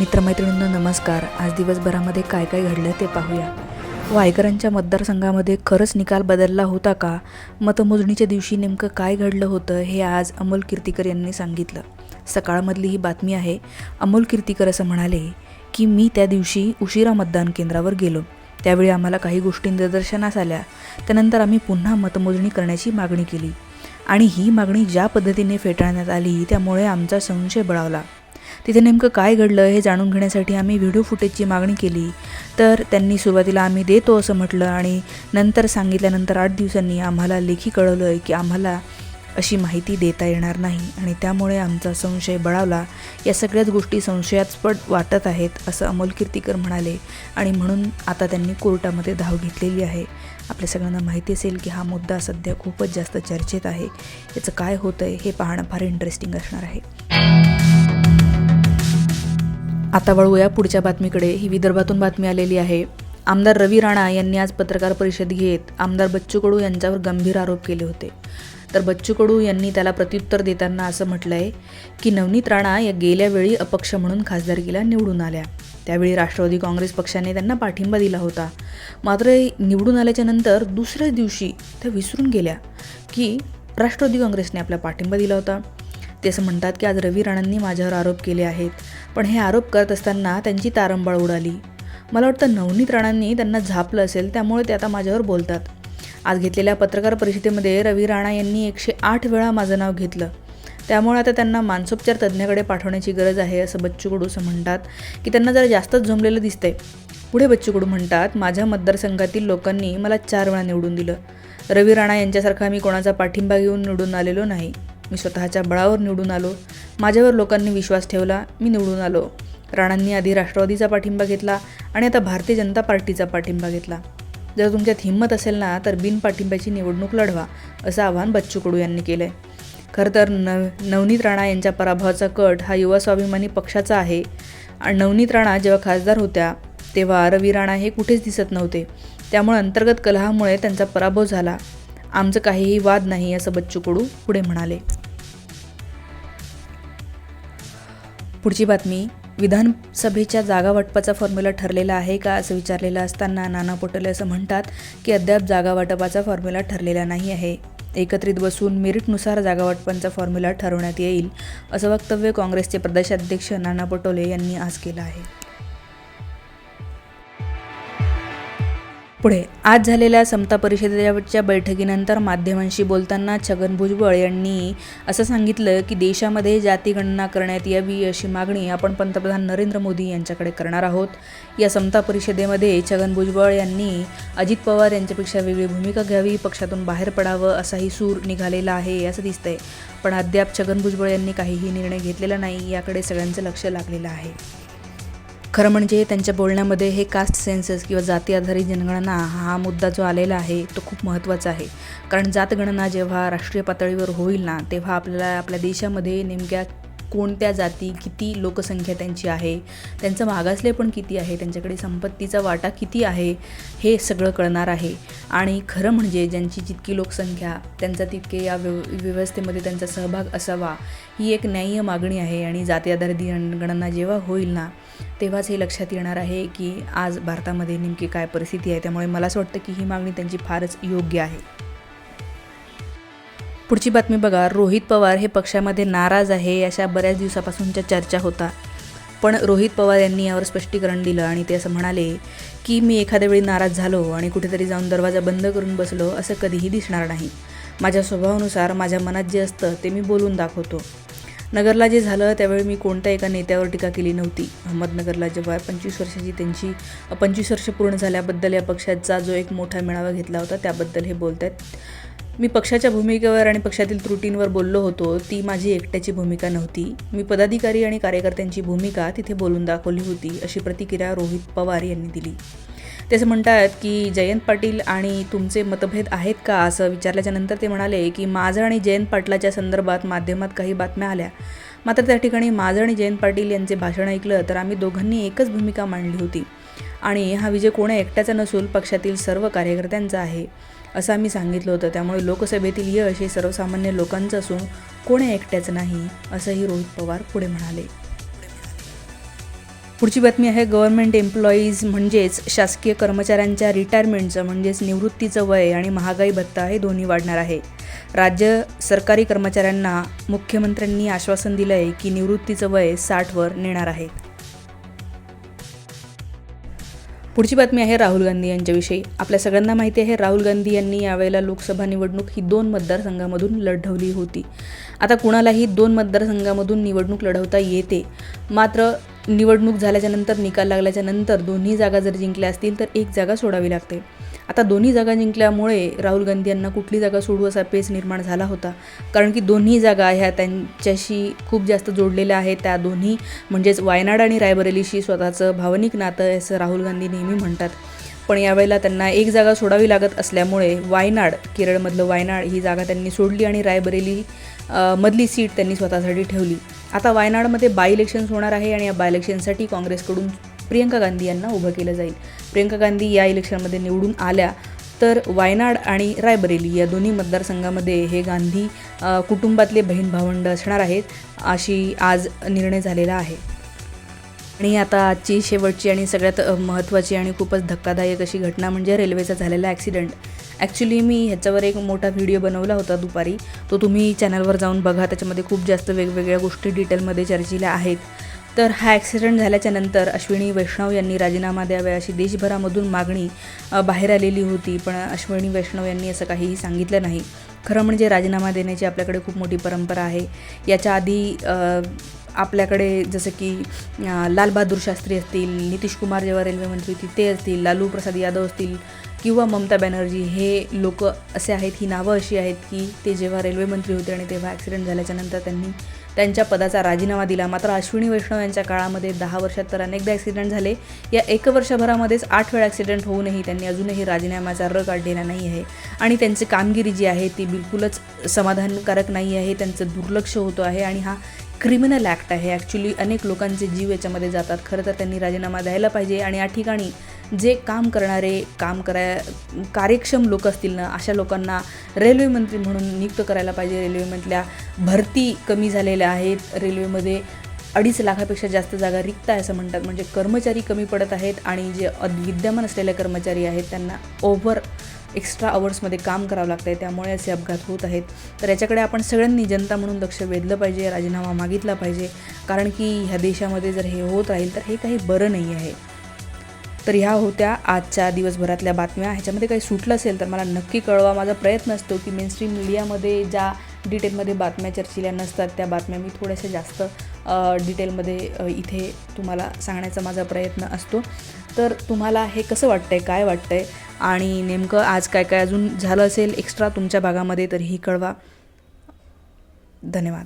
मित्रमैत्रिणींनो नमस्कार. आज दिवसभरामध्ये काय काय घडलं ते पाहूया. वायकरांच्या मतदारसंघामध्ये खरंच निकाल बदलला होता का? मतमोजणीच्या दिवशी नेमकं काय घडलं होतं हे आज अमोल कीर्तीकर यांनी सांगितलं. सकाळमधली ही बातमी आहे अमोल कीर्तीकर असं म्हणाले की मी त्या दिवशी उशिरा मतदान केंद्रावर गेलो. त्यावेळी आम्हाला काही गोष्टी निदर्शनास आल्या. त्यानंतर आम्ही पुन्हा मतमोजणी करण्याची मागणी केली. आणि ही मागणी ज्या पद्धतीने फेटाळण्यात आली त्यामुळे आमचा संशय बळावला. तिथे नेमकं काय घडलं हे जाणून घेण्यासाठी आम्ही व्हिडिओ फुटेजची मागणी केली. तर त्यांनी सुरुवातीला आम्ही देतो असं म्हटलं आणि नंतर सांगितल्यानंतर आठ दिवसांनी आम्हाला लेखी कळवलं आहे की आम्हाला अशी माहिती देता येणार नाही आणि त्यामुळे आमचा संशय बळावला. या सगळ्याच गोष्टी संशयास्पद वाटत आहेत असं अमोल कीर्तीकर म्हणाले आणि म्हणून आता त्यांनी कोर्टामध्ये धाव घेतलेली आहे. आपल्या सगळ्यांना माहिती असेल की हा मुद्दा सध्या खूपच जास्त चर्चेत आहे. याचं काय होतं आहे हे पाहणं फार इंटरेस्टिंग असणार आहे. आता वळूया पुढच्या बातमीकडे. ही विदर्भातून बातमी आलेली आहे. आमदार रवी राणा यांनी आज पत्रकार परिषद घेत आमदार बच्चू कडू यांच्यावर गंभीर आरोप केले होते. तर बच्चू कडू यांनी त्याला प्रत्युत्तर देताना असं म्हटलं आहे की नवनीत राणा या गेल्या वेळी अपक्ष म्हणून खासदारकीला निवडून आल्या. त्यावेळी राष्ट्रवादी काँग्रेस पक्षाने त्यांना पाठिंबा दिला होता. मात्र निवडून आल्याच्यानंतर दुसऱ्या दिवशी त्या विसरून गेल्या की राष्ट्रवादी काँग्रेसने आपला पाठिंबा दिला होता. ते असं म्हणतात की आज रवी राणांनी माझ्यावर आरोप केले आहेत. पण हे आरोप करत असताना त्यांची तारंबळ उडाली. मला वाटतं नवनीत राणांनी त्यांना झापलं असेल त्यामुळे ते आता माझ्यावर बोलतात. आज घेतलेल्या पत्रकार परिषदेमध्ये रवी राणा यांनी एकशे आठ वेळा माझं नाव घेतलं. त्यामुळे आता त्यांना मानसोपचार तज्ज्ञाकडे पाठवण्याची गरज आहे असं बच्चू कडू असं म्हणतात की त्यांना जरा जास्तच जमलेलं दिसतंय. पुढे बच्चू कडू म्हणतात माझ्या मतदारसंघातील लोकांनी मला चार वेळा निवडून दिलं. रवी राणा यांच्यासारखा मी कोणाचा पाठिंबा घेऊन निवडून आलेलो नाही. मी स्वतःच्या बळावर निवडून आलो. माझ्यावर लोकांनी विश्वास ठेवला मी निवडून आलो. राणांनी आधी राष्ट्रवादीचा पाठिंबा घेतला आणि आता भारतीय जनता पार्टीचा पाठिंबा घेतला. जर तुमच्यात हिंमत असेल ना तर बिनपाठिंब्याची निवडणूक लढवा असं आवाहन बच्चू कडू यांनी केलं आहे खरं तर नव नवनीत राणा यांच्या पराभवाचा कट हा युवा स्वाभिमानी पक्षाचा आहे. आणि नवनीत राणा जेव्हा खासदार होत्या तेव्हा रवी राणा हे कुठेच दिसत नव्हते. त्यामुळे अंतर्गत कलहामुळे त्यांचा पराभव झाला. आमचं काहीही वाद नाही असं बच्चू कडू पुढे म्हणाले. पुढची बातमी. विधानसभेच्या जागा वाटपाचा फॉर्म्युला ठरलेला आहे का असं विचारलेलं असताना नाना पटोले असं म्हणतात की अद्याप जागा वाटपाचा फॉर्म्युला ठरलेला नाही आहे. एकत्रित बसून मेरिटनुसार जागा वाटपांचा फॉर्म्युला ठरवण्यात येईल असं वक्तव्य काँग्रेसचे प्रदेशाध्यक्ष नाना पटोले यांनी आज केलं आहे. पुढे. आज झालेल्या समता परिषदेच्या बैठकीनंतर माध्यमांशी बोलताना छगन भुजबळ यांनी असं सांगितलं की देशामध्ये जातीगणना करण्यात यावी अशी मागणी आपण पंतप्रधान नरेंद्र मोदी यांच्याकडे करणार आहोत. या समता परिषदेमध्ये छगन भुजबळ यांनी अजित पवार यांच्यापेक्षा वेगळी भूमिका घ्यावी पक्षातून बाहेर पडावं असाही सूर निघालेला आहे असं दिसतंय. पण अद्याप छगन भुजबळ यांनी काहीही निर्णय घेतलेला नाही याकडे सगळ्यांचं लक्ष लागलेलं आहे. खरं म्हणजे त्यांच्या बोलण्यामध्ये हे कास्ट सेन्सस किंवा जाती आधारित जनगणना हा मुद्दा जो आलेला आहे तो खूप महत्त्वाचा आहे. कारण जातगणना जेव्हा राष्ट्रीय पातळीवर होईल ना तेव्हा आपल्याला आपल्या देशामध्ये नेमक्या कोणत्या जाती किती लोकसंख्या त्यांची आहे त्यांचं मागासले पण किती आहे त्यांच्याकडे संपत्तीचा वाटा किती आहे हे सगळं कळणार आहे. आणि खरं म्हणजे ज्यांची जितकी लोकसंख्या त्यांचा तितके या व्यव व्यवस्थेमध्ये त्यांचा सहभाग असावा ही एक न्याय्य मागणी आहे. आणि जाती आधारित जनगणना जेव्हा होईल ना तेव्हाच हे लक्षात येणार आहे की आज भारतामध्ये नेमकी काय परिस्थिती आहे. त्यामुळे मला असं वाटतं की ही मागणी त्यांची फारच योग्य आहे. पुढची बातमी बघा. रोहित पवार हे पक्षामध्ये नाराज आहे अशा बऱ्याच दिवसापासूनच्या चर्चा होता. पण रोहित पवार यांनी यावर स्पष्टीकरण दिलं आणि ते असं म्हणाले की मी एखाद्या वेळी नाराज झालो आणि कुठेतरी जाऊन दरवाजा बंद करून बसलो असं कधीही दिसणार नाही. माझ्या स्वभावानुसार माझ्या मनात जे असतं ते मी बोलून दाखवतो. नगरला जे झालं त्यावेळी मी कोणत्या एका नेत्यावर टीका केली नव्हती. अहमदनगरला जेव्हा पंचवीस वर्षाची त्यांची पंचवीस वर्ष पूर्ण झाल्याबद्दल या पक्षाचा जो एक मोठा मेळावा घेतला होता त्याबद्दल हे बोलत आहेत मी पक्षाच्या भूमिकेवर आणि पक्षातील त्रुटींवर बोललो होतो ती माझी एकट्याची भूमिका नव्हती. मी पदाधिकारी आणि कार्यकर्त्यांची भूमिका तिथे बोलून दाखवली होती अशी प्रतिक्रिया रोहित पवार यांनी दिली. ते असं म्हणतात की जयंत पाटील आणि तुमचे मतभेद आहेत का? असं विचारल्याच्या नंतर ते म्हणाले की माझं आणि जयंत पाटलाच्या संदर्भात माध्यमात काही बातम्या आल्या. मात्र त्या ठिकाणी माझं आणि जयंत पाटील यांचे भाषण ऐकलं तर आम्ही दोघांनी एकच भूमिका मांडली होती. आणि हा विजय कोण्या एकट्याचा नसून पक्षातील सर्व कार्यकर्त्यांचा आहे असं आम्ही सांगितलं होतं. त्यामुळे लोकसभेतील यश हे सर्वसामान्य लोकांचं असून कोणी एकट्याचं नाही असंही रोहित पवार पुढे म्हणाले. पुढची बातमी आहे गव्हर्नमेंट एम्प्लॉईज म्हणजेच शासकीय कर्मचाऱ्यांच्या रिटायरमेंटचं म्हणजेच निवृत्तीचं वय आणि महागाई भत्ता हे दोन्ही वाढणार आहे. राज्य सरकारी कर्मचाऱ्यांना मुख्यमंत्र्यांनी आश्वासन दिलं आहे की निवृत्तीचं वय साठवर नेणार आहे. पुढची बातमी आहे राहुल गांधी यांच्याविषयी. आपल्या सगळ्यांना माहिती आहे राहुल गांधी यांनी यावेळेला लोकसभा निवडणूक ही दोन मतदारसंघामधून लढवली होती. आता कुणालाही दोन मतदारसंघामधून निवडणूक लढवता येते. मात्र निवडणूक झाल्याच्यानंतर निकाल लागल्याच्यानंतर दोन्ही जागा जर जिंकल्या असतील तर एक जागा सोडावी लागते. आता दोन्ही जागा जिंकल्यामुळे राहुल गांधी यांना कुठली जागा सोडू असा पेच निर्माण झाला होता. कारण की दोन्ही जागा ह्या त्यांच्याशी खूप जास्त जोडलेल्या आहेत. त्या दोन्ही म्हणजेच वायनाड आणि रायबरेलीशी स्वतःचं भावनिक नातं असं राहुल गांधी नेहमी म्हणतात. पण यावेळेला त्यांना एक जागा सोडावी लागत असल्यामुळे वायनाड केरळमधलं वायनाड ही जागा त्यांनी सोडली आणि रायबरेली मधली सीट त्यांनी स्वतःसाठी ठेवली. आता वायनाडमध्ये बाय इलेक्शन्स होणार आहे आणि या बाय इलेक्शनसाठी काँग्रेसकडून प्रियंका गांधी यांना उभं केलं जाईल. प्रियंका गांधी या इलेक्शनमध्ये निवडून आल्या तर वायनाड आणि रायबरेली या दोन्ही मतदारसंघामध्ये हे गांधी कुटुंबातले बहीण भावंड असणार आहेत अशी आज निर्णय झालेला आहे. आणि आता आजची शेवटची आणि सगळ्यात महत्त्वाची आणि खूपच धक्कादायक अशी घटना म्हणजे रेल्वेचा झालेला ॲक्सिडेंट. ॲक्च्युली मी ह्याच्यावर एक मोठा व्हिडिओ बनवला होता दुपारी. तो तुम्ही चॅनलवर जाऊन बघा. त्याच्यामध्ये खूप जास्त वेगवेगळ्या गोष्टी डिटेलमध्ये चर्चिल्या आहेत. तर हा ॲक्सिडेंट झाल्याच्यानंतर अश्विनी वैष्णव यांनी राजीनामा द्यावा अशी देशभरामधून मागणी बाहेर आलेली होती. पण अश्विनी वैष्णव यांनी असं काहीही सांगितलं नाही. खरं म्हणजे राजीनामा देण्याची आपल्याकडे खूप मोठी परंपरा आहे. याच्या आधी आपल्याकडे जसं की लालबहादूर शास्त्री असतील नितीश कुमार जेव्हा रेल्वे मंत्री होते ते असतील लालू प्रसाद यादव असतील किंवा ममता बॅनर्जी हे लोक असे आहेत ही नावं अशी आहेत की ते जेव्हा रेल्वे मंत्री होते आणि तेव्हा ॲक्सिडेंट झाल्याच्यानंतर त्यांनी त्यांच्या पदाचा राजीनामा दिला. मात्र अश्विनी वैष्णव यांच्या काळामध्ये दहा वर्षात तर अनेकदा ॲक्सिडेंट झाले. या एक वर्षभरामध्येच आठ वेळा ॲक्सिडेंट होऊनही त्यांनी अजूनही राजीनाम्याचा र काढलेला नाही आहे. आणि त्यांची कामगिरी जी आहे ती बिलकुलच समाधानकारक नाही आहे. त्यांचं दुर्लक्ष होतो आहे आणि हा क्रिमिनल ॲक्ट आहे. ॲक्च्युली अनेक लोकांचे जीव याच्यामध्ये जातात. खरं तर त्यांनी राजीनामा द्यायला पाहिजे आणि या ठिकाणी जे काम करणारे काम करा कार्यक्षम लोक असतील ना अशा लोकांना रेल्वे मंत्री म्हणून नियुक्त करायला पाहिजे. रेल्वेमधल्या भरती कमी झालेल्या आहेत. रेल्वेमध्ये अडीच लाखापेक्षा जास्त जागा रिक्त आहे असं म्हणतात. म्हणजे कर्मचारी कमी पडत आहेत आणि जे विद्यमान असलेले कर्मचारी आहेत त्यांना ओव्हर एक्स्ट्रा आवर्समध्ये काम करावं लागतं आहे त्यामुळे असे अपघात होत आहेत. तर याच्याकडे आपण सगळ्यांनी जनता म्हणून लक्ष वेधलं पाहिजे राजीनामा मागितला पाहिजे. कारण की ह्या देशामध्ये जर हे होत राहील तर हे काही बरं नाही आहे. तर ह्या होत्या आजच्या दिवसभरातल्या बातम्या. ह्याच्यामध्ये काही सुटलं असेल तर मला नक्की कळवा. माझा प्रयत्न असतो की मेनस्ट्रीम मीडियामध्ये ज्या डिटेलमध्ये बातम्या चर्चिल्या नसतात त्या बातम्या मी थोड्याशा जास्त डिटेलमध्ये इथे तुम्हाला सांगण्याचा माझा प्रयत्न असतो. तर तुम्हाला हे कसं वाटतं आहे काय वाटतं आहे आणि नेमकं आज काय काय अजून झालं असेल एक्स्ट्रा तुमच्या भागामध्ये तरीही कळवा. धन्यवाद.